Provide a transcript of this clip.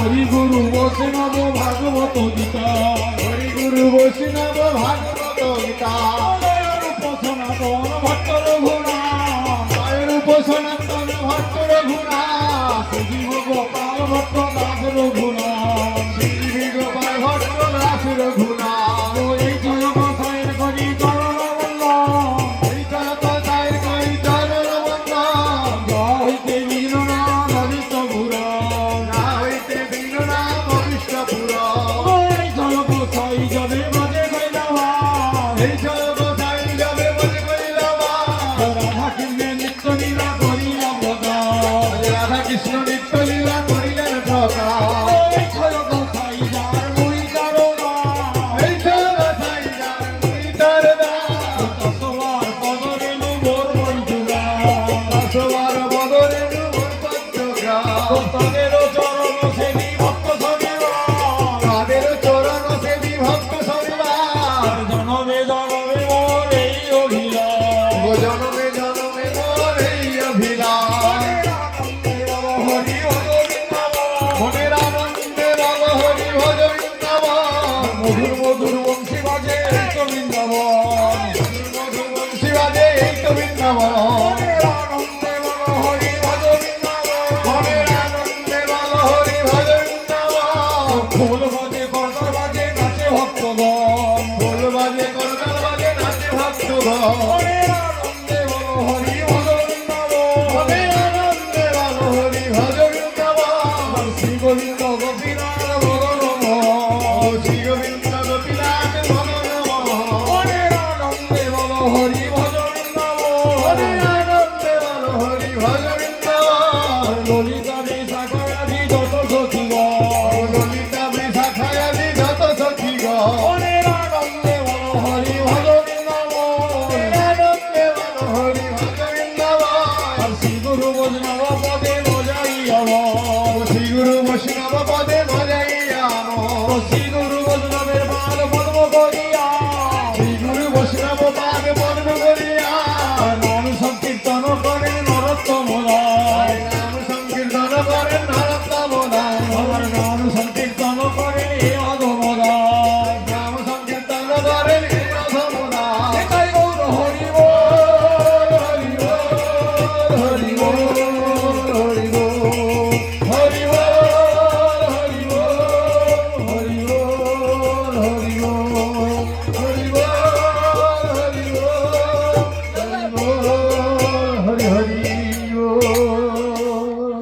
হরি গুরু বৈষ্ণব ভাগবত গীতা। হরি গুরু বৈষ্ণব ভাগবত গীতা। রূপ সনাতন ভট্ট রঘুনা মায়ের উপাসনাতন ভট্ট রঘুনা জীব গোপাল ভক্ত দাস রঘুনা জলে বাজে গৈলাবা এই জগত তাই যাবে বলে কইলাম রাধা কৃষ্ণে নিত্য লীলা করিলা প্রদান রাধা কৃষ্ণ নিত্য লীলা করিলেন প্রকাশ এই মধুর মধুর বংশী বাজে এই তো বৃন্দাবন। মধুর বংশী বাজে এই তো বৃন্দাবন। হরি ললিতা বিশাখায়াদি যত সখীগণ ললিতা বিশাখায়াদি যত সখীগণ মনের আনন্দে হরি ভজ বৃন্দাবন আনন্দে হরি ভজ বৃন্দাবন আর শ্রী গুরু বৈষ্ণব পদে বজাই শ্রী গুরু বৈষ্ণব পদে 하는 성대